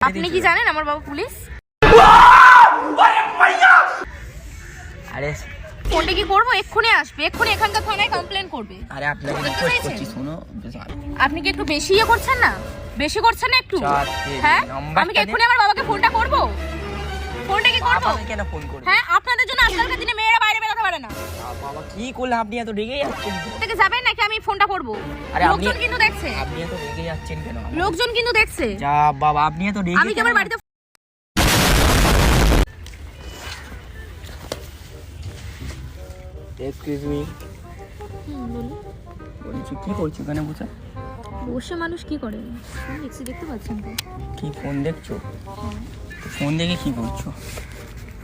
আপনি কি জানেন আমার বাবা পুলিশ? আরে ফোনটা কি করব? এক্ষুনি আসবে। এক্ষুনি এখানকার থানায় কমপ্লেন করবে। আরে আপনাকে রিকোয়েস্ট করছি শোনো আপনি কি একটু বেশি ইয়ে করছেন না? বেশি করছেন না একটু? হ্যাঁ? আমি কি এক্ষুনি আমার বাবাকে ফোনটা করব? ফোনটা কি করব? কেন ফোন করব? হ্যাঁ আপনাদের জন্য আজকালকার দিনে মেয়েরা না। বাবা কি করলে আপনি এত রেগে যাচ্ছেন? থেকে যাবেন? নাকি আমি ফোনটা করব আরে আপনি- লোকজন কিন্তু দেখছে। আপনি এত রেগে যাচ্ছেন কেন? লোকজন কিন্তু দেখছে। যা বাবা আপনি এত রেগে আমি কি আমার বাড়িতে এক্সকিউজ মি বলছি কি করছ এখানে বসে? বসে মানুষ কি করে? দেখছি দেখতে পাচ্ছেন তো? কি ফোন দেখছ? ফোন দেখে কি করছ?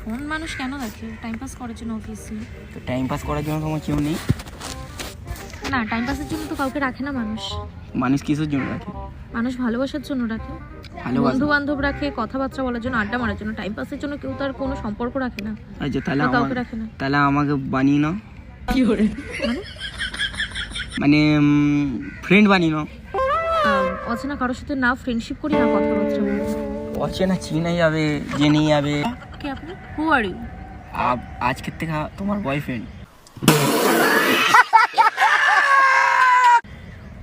ফোন মানুষ কেন দেখে? টাইম পাস করার জন্য অবভিয়াসলি তো টাইম পাস করার জন্য তোমার কেউ নেই? না টাইম পাসের জন্য তো কাউকে রাখে না মানুষ। মানুষ কিসের জন্য রাখে? মানুষ ভালোবাসার জন্য রাখে। বন্ধু বান্ধব রাখে কথাবার্তা বলার জন্য আড্ডা মারার জন্য। টাইম পাসের জন্য কেউ তার কোনো সম্পর্ক রাখে না। আচ্ছা তাহলে কাউকে রাখে না। তাহলে আমাকে বানিয়ে নাও। কি করে? মানে? মানে ফ্রেন্ড বানিয়ে নাও। অচেনা কারোর সাথে না ফ্রেন্ডশিপ করি না কথাবার্তা অচেনা চিনে যাবে জেনে যাবে। কি আপনি? হু আর ইউ আজকের থেকে তোমার বয়ফ্রেন্ড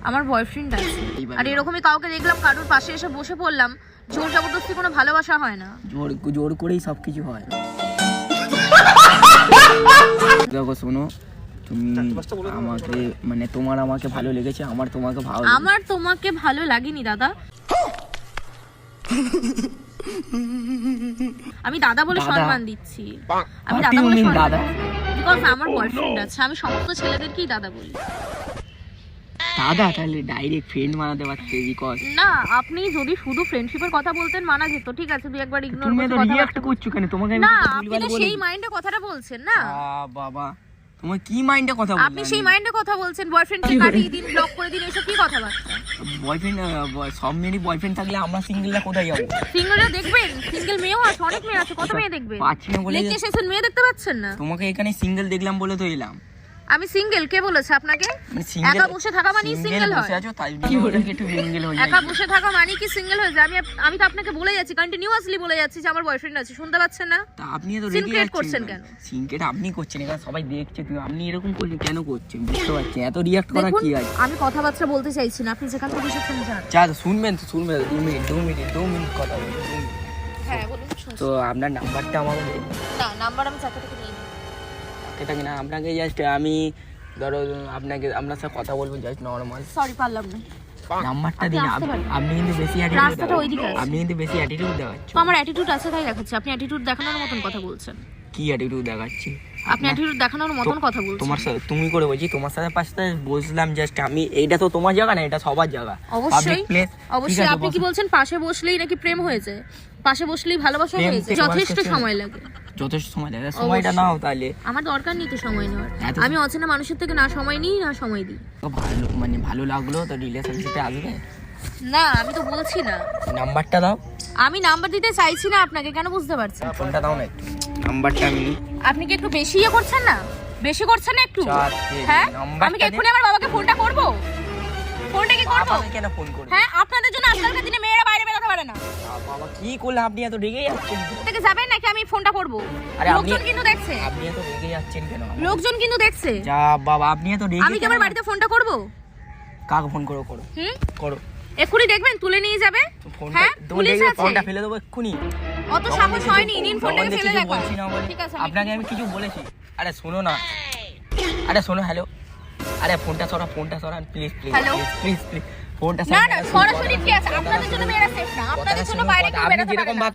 আমার বয়ফ্রেন্ড আছে। আর এরকমই কাউকে দেখলাম কারোর পাশে এসে বসে পড়লাম জোর জবরদস্তি কোনো ভালোবাসা হয় না। জোর জোর করেই সব কিছু হয়। দেখো শোনো তুমি আমাকে মানে তোমার আমাকে ভালো লেগেছে আমার তোমাকে ভালো। আমার তোমাকে ভালো লাগেনি দাদা। আমি দাদা বলে দাদা? সম্মান দিচ্ছি। আমি দাদা বলে সম্মান দাদা? বিকজ আমার বয়ফ্রেন্ড আছে আমি সমস্ত ছেলেদেরকেই দাদা বলি। দাদা তাহলে ডাইরেক্ট ফ্রেন্ড বানাতে পারতে বিকজ না আপনি যদি শুধু ফ্রেন্ডশিপের কথা বলতেন মানা যেত। ঠিক আছে দুই একবার ইগনোর তো কথা রিয়াক্ট করছ কেন? তোমাকে না আপনি। সেই মাইন্ডে কথাটা বলছেন না? বাবা তোমার কি মাইন্ডে কথা আপনি সেই মাইন্ডে কথা বলছেন বয়ফ্রেন্ডকে কাটিয়ে দিন ব্লক করে দিন এসব কি কথাবার্তা? বয়ফ্রেন্ড সব মেয়েরই বয়ফ্রেন্ড থাকলে আমরা সিঙ্গেলরা কোথায় যাব? সিঙ্গেলরা দেখবেন? সিঙ্গেল মেয়েও আছে অনেক মেয়ে আছে কত মেয়ে দেখবেন? পাচ্ছি না বলে মেয়ে দেখতে পাচ্ছেন না। তোমাকে এখানে সিঙ্গেল দেখলাম বলে তো এলাম। আমি সিঙ্গেল কে বলেছে আপনাকে? মানে একা বসে থাকা হয়। তাই একটু সিঙ্গেল হয়ে একা বসে থাকা মানে কি সিঙ্গেল হয়ে যায়? আমি আমি তো আপনাকে বলে যাচ্ছি কন্টিনিউয়াসলি বলে যাচ্ছি যে আমার বয়ফ্রেন্ড আছে শুনতে পাচ্ছেন না? তা আপনি তো create যাচ্ছেন করছেন কেন? সিনকেট আপনি করছেন এখানে সবাই দেখছে তুমি আপনি এরকম করলে কেন করছেন? বুঝতে পারছি এত রিয়াক্ট করা কি আছে? আমি কথাবার্তা বলতে চাইছি না আপনি যেখান থেকে যান চা শুনবেন তো শুনবেন তো, দু মিনিট দু মিনিট দু মিনিট কথা বলুন হ্যাঁ বলুন। তো আপনার নাম্বারটা আমাকে দিন না নাম্বার আমি চাকরি থেকে নিয়ে নিই। এটা কিনা আপনাকে জাস্ট আমি ধরো আপনাকে আপনার সাথে কথা বলব জাস্ট নর্মাল সরি পারলাম না নাম্বারটা দিন। আপনি কিন্তু বেশি অ্যাটিটিউড। আপনি কিন্তু বেশি অ্যাটিটিউড দেখাচ্ছেন আমার অ্যাটিটিউড আছে তাই দেখাচ্ছি আপনি অ্যাটিটিউড দেখানোর মতন কথা বলছেন কি অ্যাটিটিউড দেখাচ্ছি আপনি অ্যাটিটিউড দেখানোর মতন কথা বলছেন। তোমার সাথে তুমি করে বলছি তোমার সাথে পাশে বসলাম জাস্ট আমি এইটা তো তোমার জায়গা না এটা সবার জায়গা। অবশ্যই। অবশ্যই। আপনি কি বলছেন পাশে বসলেই নাকি প্রেম হয়ে যায় পাশে বসলেই ভালোবাসা হয়ে থেকে যথেষ্ট সময় লাগে। যথেষ্ট সময় লাগে। সময়টা। নাও তাহলে। আমার দরকার নেই তো সময় নেওয়ার। আমি অচেনা মানুষের থেকে না সময় নিই না সময় দিই। ভালো মানে ভালো লাগল তো রিলেশনশিপে আসবে? না আমি তো বলছি না। নাম্বারটা দাও। আমি নাম্বার দিতে চাইছি না আপনাকে কেন বুঝতে পারছি ফোনটা দাও না একটু। নাম্বারটা আমি আপনি কি একটু বেশি ইয়ে করছেন না? বেশি করছেন না একটু হ্যাঁ? আমি কি এক্ষুনি আমার বাবাকে ফোনটা করব? ফোনটা কি করব? কেন ফোন করবে? হ্যাঁ আপনাদের জন্য আজকালকার দিনে মেয়েরা বাইরে বেরোতে পারে না। বাবা কি করলে আপনি এত রেগে যাচ্ছেন? থেকে যাবেন নাকি আমি ফোনটা করব? লোকজন কিন্তু দেখছে। আপনি এত রেগে যাচ্ছেন কেন? লোকজন কিন্তু দেখছে। যা বাবা আপনি এত রেগে আমি কি আমার বাড়িতে ফোনটা করব? কাকে ফোন করো করো। হুম? করো। এক্ষুনি দেখবেন তুলে নিয়ে যাবে। হ্যাঁ তুমি পুলিশ আছে। ফোনটা ফেলে দেবো এক্ষুনি। অত সাহস হয়নি নিন ফোনটাকে ফেলে না বলে। ঠিক আছে আপনাকে আমি কিছু বলেছি। আরে শোনো না। আরে শোনো হ্যালো। আরে ফোনটা সরা ফোনটা সরা প্লিজ প্লিজ? প্লিজ প্লিজ ফোনটা না সরা। না সরাসরি কি আছে আপনাদের জন্য মেয়েরা সেফ না। আপনাদের জন্য বাইরে কেউ বেরোতে যেরকম না।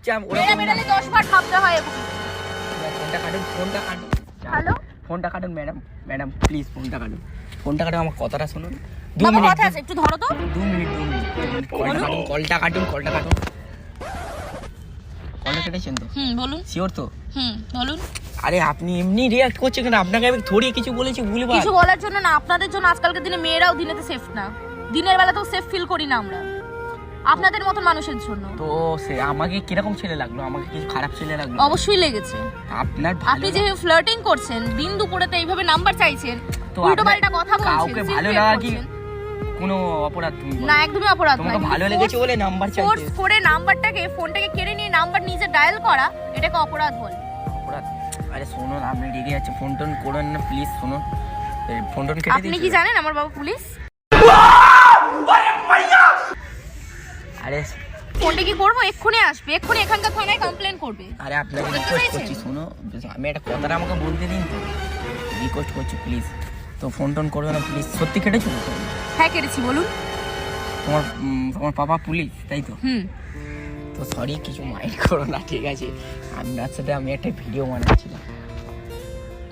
না বেরোলে দশ বার ভাবতে হয় ফোনটা কাটুন ফোনটা কাটুন। হ্যালো? ফোনটা কাটুন ম্যাডাম ম্যাডাম প্লিজ ফোনটা কাটুন। ফোনটা কাটুন আমার কথাটা শুনুন। দু মিনিট কথা আছে একটু ধরো তো। দু মিনিট দু মিনিট কলটা কাটুন কলটা কাটুন কলটা কাটুন। কেটেছেন তো? হুম বলুন। শিওর তো? হুম বলুন। আরে আপনি এমনি রিয়াক্ট করছেন কেন? আপনাকে আমি থোড়ি কিছু বলেছি ভুলবার। কিছু বলার জন্য না আপনাদের জন্য আজকালকার দিনে মেয়েরাও দিনেতে সেফ না। দিনের বেলাতেও সেফ ফিল করি না আমরা। আপনাদের মতন মানুষের জন্য। তো সে আমাকে কীরকম ছেলে লাগল? আমাকে কিছু খারাপ ছেলে লাগল? অবশ্যই লেগেছে। আপনার ভালো আপনি যে ফ্লার্টিং করছেন দিন দুপুরে তো এইভাবে নাম্বার চাইছেন তো উল্টো পাল্টা কথা বলছেন কাউকে ভালো লাগা কি কোনো অপরাধ তুমি না একদমই অপরাধ তোমাকে ভালো লেগেছে বলে নাম্বার ফোর্স করে নাম্বারটাকে ফোনটাকে কেড়ে নিয়ে নাম্বার নিজে ডায়াল করা এটাকে অপরাধ বলে। অপরাধ? আরে শোনো আপনি রেগে যাচ্ছে ফোন টোন করেন না প্লিজ শুনুন ফোন টোন কেটে আপনি কি জানেন আমার বাবা পুলিশ? আরে ফোনটা কি করব? এক্ষুনি আসবে। এক্ষুনি এখানকার থানায় কমপ্লেন করবে। আরে আপনাকে রিকোয়েস্ট করছি শোনো। আমি একটা কথাটা আমাকে বলতে দিন তো। রিকোয়েস্ট করছি প্লিজ তো ফোন টোন করবে না প্লিজ সত্যি কেটেছো? তো হ্যাঁ কেটেছি বলুন। তোমার তোমার পাপা পুলিশ তাই তো? হুম। তো সরি কিছু মাইন্ড করো না ঠিক আছে? আপনার সাথে আমি একটা ভিডিও বানাচ্ছিলাম।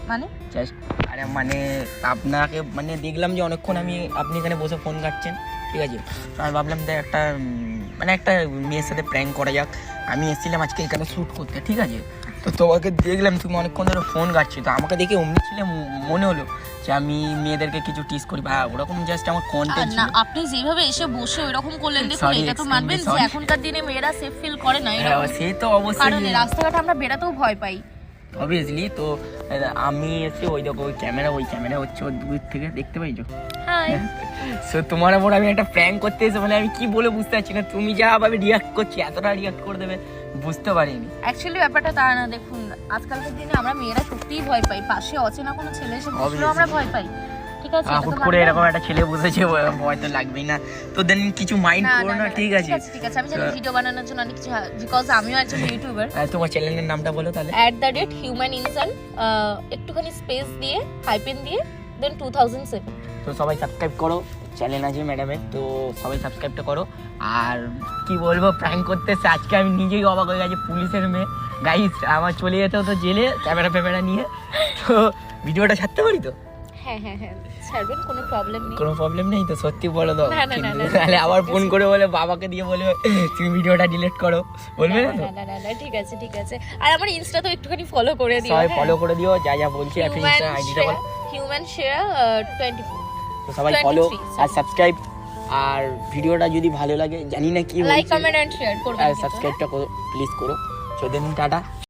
মানে? জাস্ট আরে মানে আপনাকে মানে দেখলাম যে অনেকক্ষণ আমি আপনি এখানে বসে ফোন কাটছেন ঠিক আছে? আমি ভাবলাম যে একটা মানে একটা মেয়ের সাথে প্র্যাঙ্ক করা যাক। আমি এসেছিলাম আজকে এখানে শ্যুট করতে ঠিক আছে? তো তোমাকে দেখলাম তুমি অনেকক্ষণ ধরে ফোন কাটছি তো আমাকে দেখে অমনি ছিল মনে হলো যে আমি মেয়েদেরকে কিছু টিস করি। বা ওরকম জাস্ট আমার কন্টেন্ট না আপনি যেভাবে এসে বসে ওইরকম করলেন দেখুন এটা তো মানবেন যে এখনকার দিনে মেয়েরা সেফ ফিল করে না হ্যাঁ, এরকম সে তো কারণে অবশ্যই রাস্তাঘাটে আমরা বেরাতেও ভয় পাই। অবভিয়াসলি তো আমি এসে ওই দেখো ওই ক্যামেরা ওই ক্যামেরা হচ্ছে ওর দূর থেকে দেখতে পাইছো? হাই সো তোমার উপর আমি একটা প্র্যাঙ্ক করতে এসে মানে আমি কি বলে বুঝতে পারছি না। তুমি যা ভাবে রিয়াক্ট করছি এতটা রিয়াক্ট করে দেবে বুঝতে পারিনি। অ্যাকচুয়ালি ব্যাপারটা তা না দেখুন আজকালকার দিনে আমরা মেয়েরা সত্যিই ভয় পাই। পাশে অচেনা কোনো ছেলে এসে বসলেও আমরা ভয় পাই। ঠিক আছে তো হুট করে এরকম একটা ছেলে বসেছে ভয় তো লাগবেই না। তো দেন কিছু মাইন্ড করো না, ঠিক আছে। ঠিক আছে আমি জানি ভিডিও বানানোর জন্য অনেক কিছু বিকজ আমিও একজন ইউটিউবার তোমার চ্যানেলের নামটা বলো তাহলে। অ্যাট দ্য রেট হিউম্যান ইনসান একটুখানি স্পেস দিয়ে হাইপেন দিয়ে দেন টু থাউজেন্ড সেভেন তো সবাই সাবস্ক্রাইব করো চ্যানেল আছে ম্যাডামের তো সবাই সাবস্ক্রাইবটা করো। আর কি বলব প্র্যাঙ্ক করতে এসে আজকে আমি নিজেই অবাক হয়ে গেছি পুলিশের মেয়ে। গাইস আমার চলে যেতে হতো জেলে ক্যামেরা ফ্যামেরা নিয়ে। তো ভিডিওটা ছাড়তে পারি তো? হ্যাঁ হ্যাঁ হ্যাঁ ছাড়বেন কোনো প্রবলেম নেই। কোনো প্রবলেম নেই তো? সত্যি বলে না, তাহলে আবার ফোন করে বলে বাবাকে দিয়ে বলবে তুমি ভিডিওটা ডিলিট করো। বলবে না না না ঠিক আছে ঠিক আছে। আর আমার ইনস্টা তো একটুখানি ফলো করে দিও সবাই ফলো করে দিও যা যা বলছি হিউম্যান ইনস্টা আইডিটা বল। হিউম্যান শেয়ার টোয়েন্টি তো সবাই 23, ফলো আর সাবস্ক্রাইব আর ভিডিওটা যদি ভালো লাগে জানি না কি লাইক কমেন্ট এন্ড শেয়ার করবেন আর হ্যাঁ? সাবস্ক্রাইবটা করো প্লিজ করো। চোদ্দ দিন টাটা।